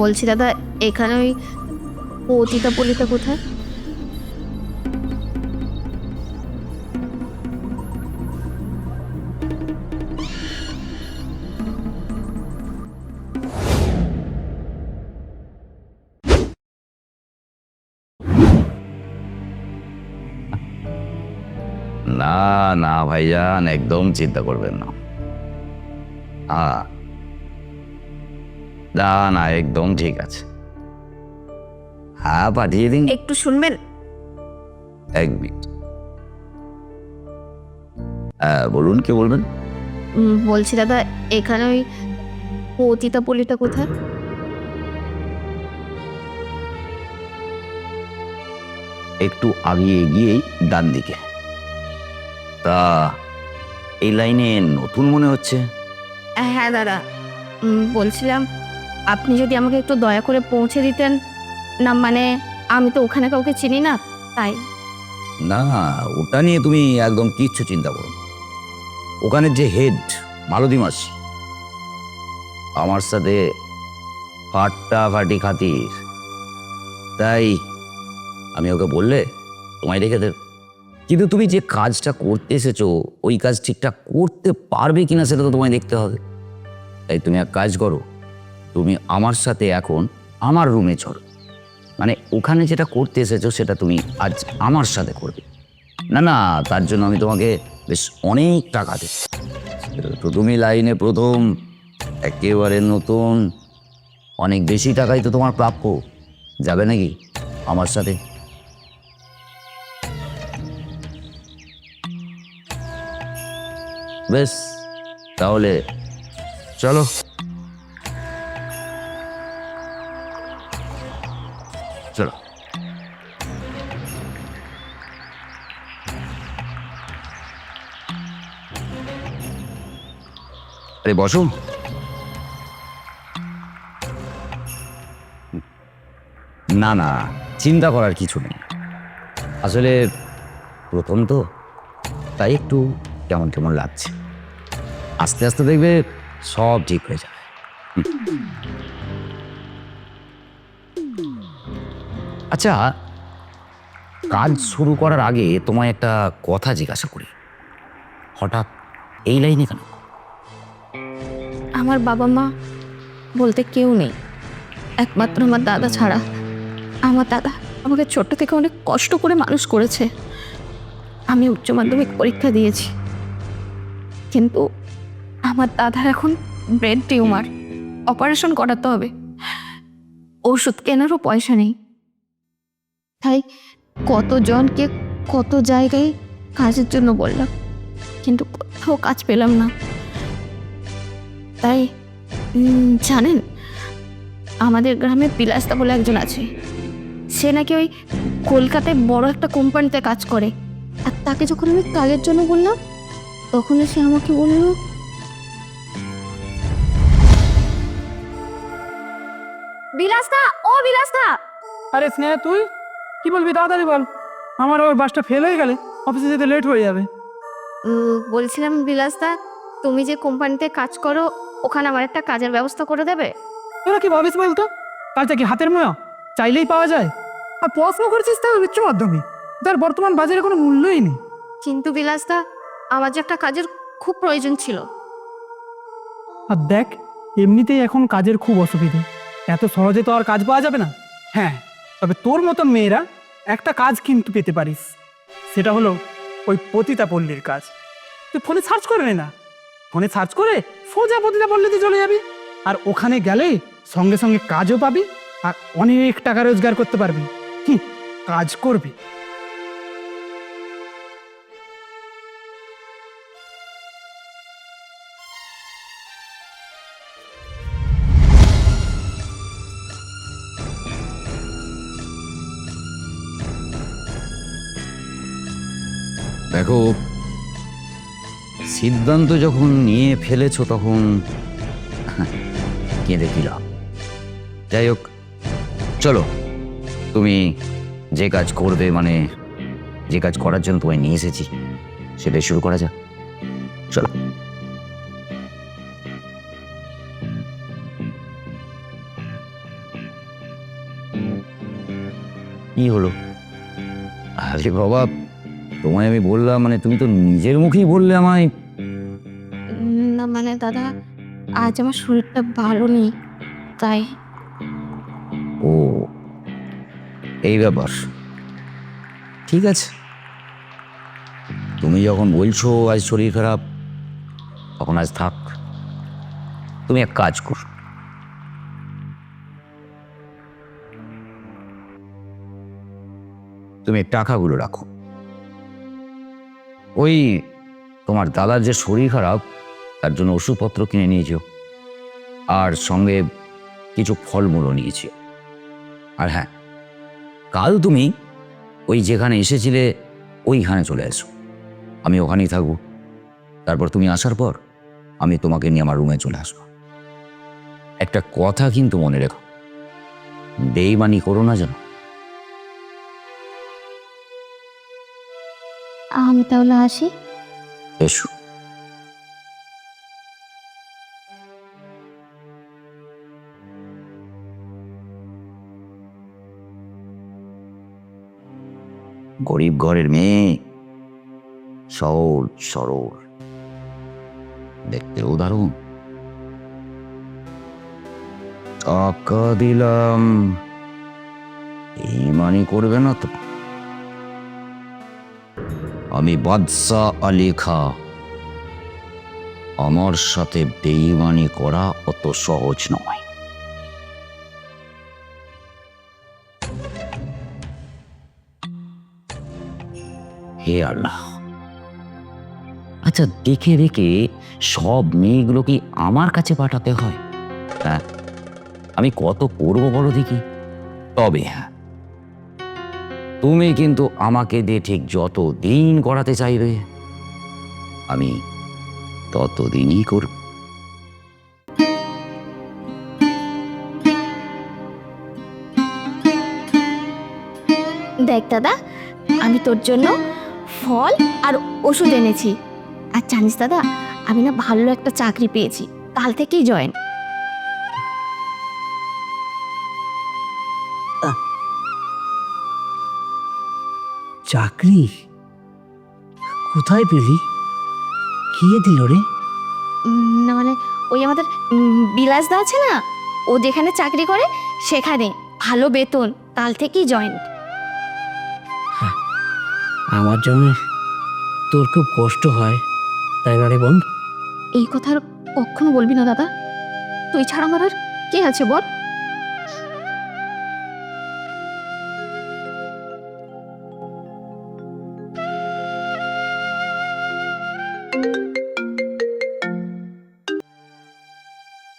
বলছি, দাদা, এখানে ওই পতিতা পলিতা কোথায়? না না, ভাইজান, একদম চিন্তা করবেন না। হ্যাঁ না না একদম ঠিক আছে। হ্যাঁ পাঠিয়ে দিন। একটু শুনবেন? এক মিনিট। হ্যাঁ বলুন কি বলবেন? বলছি দাদা এখানে ওই পতিতা পলিতা কোথায়? একটু আগে এগিয়েই ডান দিকে। তা এই লাইনে নতুন মনে হচ্ছে? হ্যাঁ দাদা। বলছিলাম আপনি যদি আমাকে একটু দয়া করে পৌঁছে দিতেন, না মানে আমি তো ওখানে কাউকে চিনি না, তাই। না, ওটা নিয়ে তুমি একদম কিচ্ছু চিন্তা করো। ওখানে যে হেড, মালতী মাসি, আমার সাথে ফাট্টা ফাটি খাতির। তাই আমি ওকে বললে তোমায় রেখে দেব। কিন্তু তুমি যে কাজটা করতে এসেছ, ওই কাজ ঠিকঠাক করতে পারবে কিনা সেটা তো তোমায় দেখতে হবে। তাই তুমি এক কাজ করো তুমি আমার সাথে এখন আমার রুমে চলো মানে ওখানে যেটা করতে এসেছ সেটা তুমি আজ আমার সাথে করবে। না না, তার জন্য আমি তোমাকে বেশ অনেক টাকা দেব। তো তুমি লাইনে প্রথম, একেবারে নতুন, অনেক বেশি টাকাই তো তোমার প্রাপ্য। যাবে নাকি আমার সাথে? বেশ, তাহলে চলো চলো। আরে বসো না না, চিন্তা করার কিছু নেই। আসলে প্রথম তো, তাই একটু কেমন কেমন লাগছে। আস্তে আস্তে দেখবে সব ঠিক হয়ে যাবে। আচ্ছা কাজ শুরু করার আগে তোমায় একটা কথা জিজ্ঞাসা করি। হঠাৎ এই লাইনে কেন? আমার বাবা মা বলতে কেউ নেই। একমাত্র আমার দাদা ছাড়া। আমার দাদা আমাকে ছোট্ট থেকে অনেক কষ্ট করে মানুষ করেছে। আমি উচ্চ মাধ্যমিক পরীক্ষা দিয়েছি। কিন্তু আমার দাদার এখন ব্রেন টিউমার অপারেশন করাতে হবে। ওষুধ কেনারও পয়সা নেই। তাই কতজনকে কত জায়গায় কাজের জন্য বললাম। কিন্তু কোথাও কাজ পেলাম না। তাই জানেন আমাদের গ্রামে বিলাসদা বলে একজন আছে। সে নাকি ওই কলকাতায় বড় একটা কোম্পানিতে কাজ করে। আর তাকে যখন আমি কাজের জন্য বললাম তখন সে আমাকে বলল বিলাসদা ও বিলাসদা! আরে স্নেহা তুই? কি বলবি তাড়াতাড়ি বল। আমার ওর বাসটা ফেল হয়ে গেলে অফিসে যেতে লেট হয়ে যাবে। বলছিলাম বিলাসদা তুমি যে কোম্পানিতে কাজ করো ওখানে আমার একটা কাজের ব্যবস্থা করে দেবে? তোরা কি ভাবিস বলতো? কাজটা কি হাতের মোয়া? চাইলেই পাওয়া যায়। আর পড়াশোনা করেছিস তাও উচ্চ মাধ্যমিক। তার বর্তমান বাজারে কোনো মূল্যই নেই। কিন্তু বিলাসদা আমার যে একটা কাজের খুব প্রয়োজন ছিল। আর দেখ এমনিতেই এখন কাজের খুব অসুবিধে। এত সহজে তো আর কাজ পাওয়া যাবে না। হ্যাঁ তবে তোর মতো মেয়েরা একটা কাজ কিন্তু পেতে পারিস। সেটা হলো ওই পতিতা পল্লীর কাজ। তুই ফোনে সার্চ করে নে না। ফোনে সার্চ করে সোজা পল্লীতে চলে যাবি। আর ওখানে গেলে সঙ্গে সঙ্গে কাজও পাবি আর অনেক টাকা রোজগার করতে পারবি। হুম, কাজ করবি? দেখো সিদ্ধান্ত যখন নিয়ে ফেলেছ তখন হ্যাঁ, কেঁদে কি যাই হোক, চলো, তুমি যে কাজ করবে মানে যে কাজ করার জন্য তোমায় নিয়ে এসেছি, সেটাই শুরু করা যাক। চলো। কি হলো? আরে বাবা, তোমায় আমি বললাম মানে তুমি তো নিজের মুখেই বললে আমায়। না মানে দাদা, আজ আমার শরীরটা ভালো নেই, তাই। ও, এই ব্যাপার। ঠিক আছে। তুমি যখন বলছো আজ শরীর খারাপ, তখন আজ থাক। তুমি এক কাজ করো। তুমি টাকাগুলো রাখো। ওই তোমার দাদার যে শরীর খারাপ তার জন্য ওষুধপত্র কিনে নিয়েছো আর সঙ্গে কিছু ফলমূলও নিয়েছি আর হ্যাঁ কাল তুমি ওই যেখানে এসেছিলে ওইখানে চলে এসো। আমি ওখানেই থাকব। তারপর তুমি আসার পর আমি তোমাকে নিয়ে আমার রুমে চলে আসব। একটা কথা কিন্তু মনে রেখো বেইমানি করো না যেন। আমি তাহলে আসি। এসো। গরিব ঘরের মেয়ে। সহজ সরল। দেখতে দারুণ টাকা দিলাম। এই মানি করবে না তো। আমি বাদশাহ আলী খা। আমার সাথে বেইমানি করা অত সহজ নয়। হে আল্লাহ আচ্ছা দেখে দেখে সব মেয়েগুলো কি আমার কাছে পাঠাতে হয়। হ্যাঁ আমি কত করব বলো দেখি? তবে হ্যাঁ তুমি কিন্তু আমাকে দিয়ে ঠিক যত দিন করাতে চাইবে, আমি ততদিনই করব। দেখ দাদা, আমি তোর জন্য ফল আর ওষুধ এনেছি। আর জানিস দাদা আমি না ভালো একটা চাকরি পেয়েছি। কাল থেকেই জয়েন। চাকরি? কোথায় পেলি? কে দিল রে? না মানে ওই আমাদের বিলাসদা আছে না? ও যেখানে চাকরি করে সেখানে। ভালো বেতন কাল থেকেই জয়েন। আমার জন্য তোর খুব কষ্ট হয় তাই না রে বোন এই কথা আর কখনো বলবি না দাদা। তুই ছাড়া আমার আর কে আছে বল?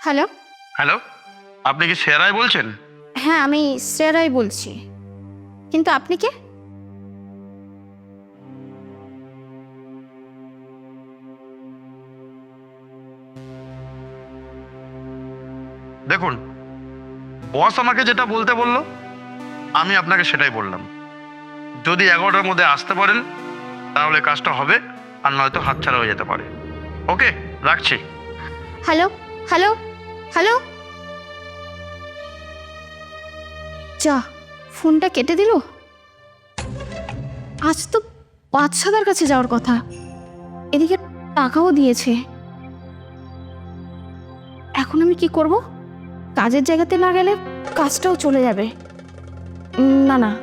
হ্যালো? হ্যালো আপনি কি সেরাই বলছেন? হ্যাঁ আমি শ্রেয়ারাই বলছি। কিন্তু আপনি কে? দেখুন, বস আমাকে যেটা বলতে বলল, আমি আপনাকে সেটাই বললাম। যদি এগারোটার মধ্যে আসতে পারেন, তাহলে কাজটা হবে, আর নয়তো হাতছাড়া হয়ে যেতে পারে। ওকে, রাখছি। Hello hello hello. যা, ফোনটা কেটে দিল? আজ তো বাদশাদার কাছে যাওয়ার কথা। এদিকে টাকাও দিয়েছে। এখন আমি কি করব? কাজের জায়গাতে না গেলে কাজটাও চলে যাবে। না না।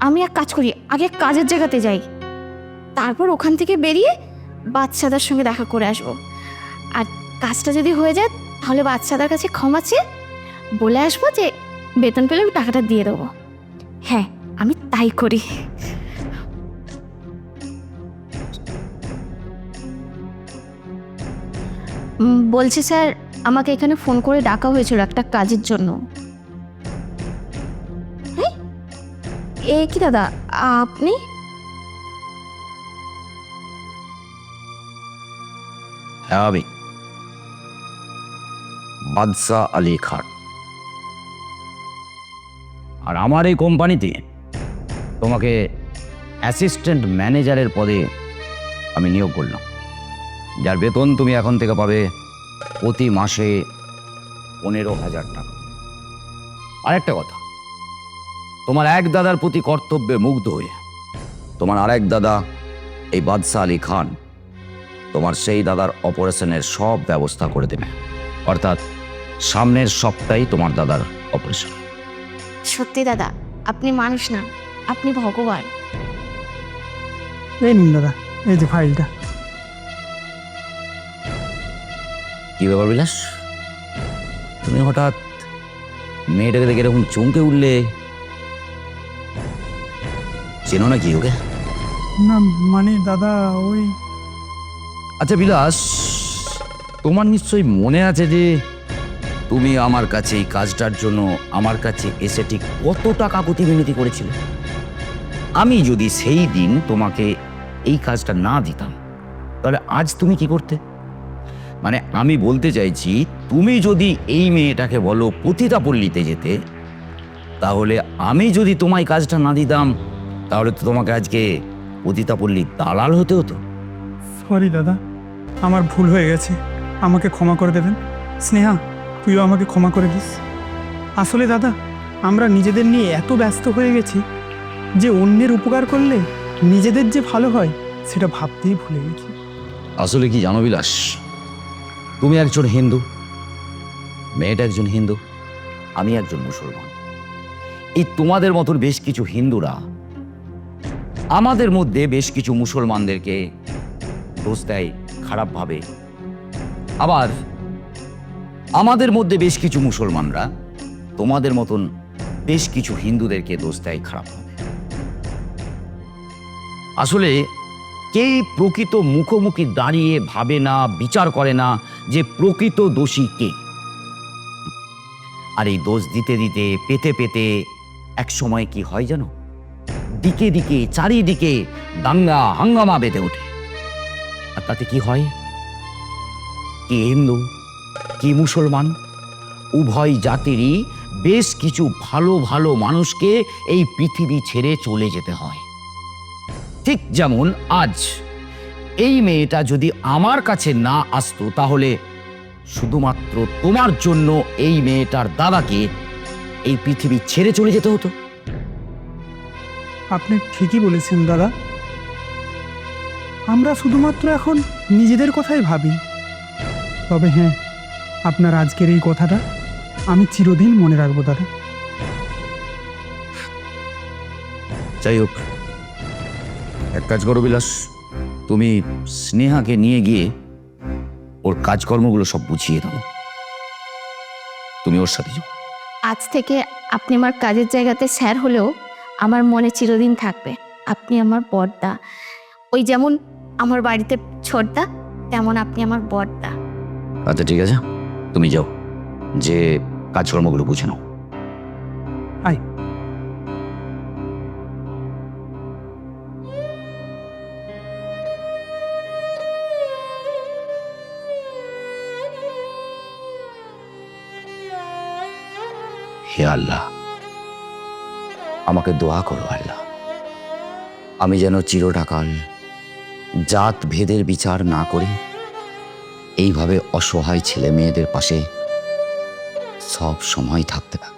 আমি এক কাজ করি, আগে কাজের জায়গাতে যাই। তারপর ওখান থেকে বেরিয়ে বাচ্চাদের সঙ্গে দেখা করে আসব। আর কাজটা যদি হয়ে যায়, তাহলে বাচ্চাদের কাছে ক্ষমা চেয়ে বলে আসব যে বেতন পেলে আমি টাকাটা দিয়ে দেবো। হ্যাঁ আমি তাই করি। বলছি স্যার, আমাকে এখানে ফোন করে ডাকা হয়েছিল একটা কাজের জন্য? এ কি দাদা, আপনি? হ্যাঁ আমি। বাদশাহ আলী খান। আর আমার এই কোম্পানিতে তোমাকে অ্যাসিস্ট্যান্ট ম্যানেজারের পদে আমি নিয়োগ করলাম। যার বেতন তুমি এখন থেকে পাবে প্রতি মাসে পনেরো হাজার টাকা। আর একটা কথা তোমার এক দাদার প্রতি কর্তব্যে মুগ্ধ হয়ে তোমার আরেক দাদা এই বাদশাহ আলী খান তোমার সেই দাদার অপারেশনের সব ব্যবস্থা করে দেবে। অর্থাৎ সামনের সপ্তাহেই তোমার দাদার অপারেশন। সত্যি দাদা আপনি মানুষ না আপনি ভগবান। এই নিন দাদা এই যে ফাইলটা। কি ব্যাপার বিলাস? তুমি হঠাৎ মেয়েটাকে দেখে এরকম চমকে উঠলে? চেনো নাকি ওকে? না মানে দাদা ওই আচ্ছা বিলাস তোমার নিশ্চয়ই মনে আছে যে তুমি আমার কাছে এই কাজটার জন্য আমার কাছে এসে ঠিক কত টাকা প্রতিবিনতি করেছিলে? আমি যদি সেই দিন তোমাকে এই কাজটা না দিতাম তাহলে আজ তুমি কি করতে? মানে আমি বলতে চাইছি তুমি যদি এই মেয়েটাকে বলো পতিতাপল্লীতে যেতে তাহলে আমি যদি তোমায় কাজটা না দিতাম তাহলে তো তোমাকে আজকে পতিতাপল্লীর দালাল হতে হতো। সরি দাদা। আমার ভুল হয়ে গেছে। আমাকে ক্ষমা করে দেবেন। স্নেহা তুইও আমাকে ক্ষমা করে দিস। আসলে দাদা আমরা নিজেদের নিয়ে এত ব্যস্ত হয়ে গেছি যে অন্যের উপকার করলে নিজেদের যে ভালো হয় সেটা ভাবতেই ভুলে গেছি। আসলে কি জানো বিলাস? তুমি একজন হিন্দু, মেয়েটা একজন হিন্দু, আমি একজন মুসলমান। এই তোমাদের মতন বেশ কিছু হিন্দুরা আমাদের মধ্যে বেশ কিছু মুসলমানদেরকে দোষ দেয় খারাপভাবে। আবার আমাদের মধ্যে বেশ কিছু মুসলমানরা তোমাদের মতন বেশ কিছু হিন্দুদেরকে দোষ দেয় খারাপভাবে। আসলে কে প্রকৃত মুখোমুখি দাঁড়িয়ে ভাবে না, বিচার করে না যে প্রকৃত দোষী কে? আর এই দোষ দিতে দিতে, পেতে পেতে এক সময় কি হয় জানো? দিকে দিকে, চারিদিকে দাঙ্গা, হাঙ্গামা বেঁধে ওঠে। আর তাতে কি হয়? কে হিন্দু, কি মুসলমান, উভয় জাতিরই বেশ কিছু ভালো ভালো মানুষকে এই পৃথিবী ছেড়ে চলে যেতে হয়। ঠিক যেমন আজ এই মেয়েটা যদি আমার কাছে না আসতো তাহলে শুধুমাত্র তোমার জন্য এই মেয়েটার দাদাকে এই পৃথিবী ছেড়ে চলে যেতে হতো। আপনি ঠিকই বলেছেন দাদা। আমরা শুধুমাত্র এখন নিজেদের কথাই ভাবি। তবে হ্যাঁ আপনার আজকের এই কথাটা আমি চিরদিন মনে রাখব দাদা। যাই হোক এক কাজ করো বিলাস। তুমি স্নেহাকে নিয়ে গিয়ে ওর কাজকর্মগুলো সব বুঝিয়ে দাও। তুমি ওর সাথে যাও। আজ থেকে আপনি আমার কাজের জায়গাতে স্যার হলেও আমার মনে চিরদিন থাকবে। আপনি আমার বড়দা ওই যেমন আমার বাড়িতে ছোটদা তেমন আপনি আমার বড়দা আচ্ছা ঠিক আছে। তুমি যাও। যে কাজকর্মগুলো বুঝে নাও। হে আল্লাহ, আমাকে দোয়া করো আল্লাহ। আমি যেন চিরটাকাল জাত ভেদের বিচার না করে, এইভাবে অসহায় ছেলে মেয়েদের পাশে সব সময় থাকতে পারি।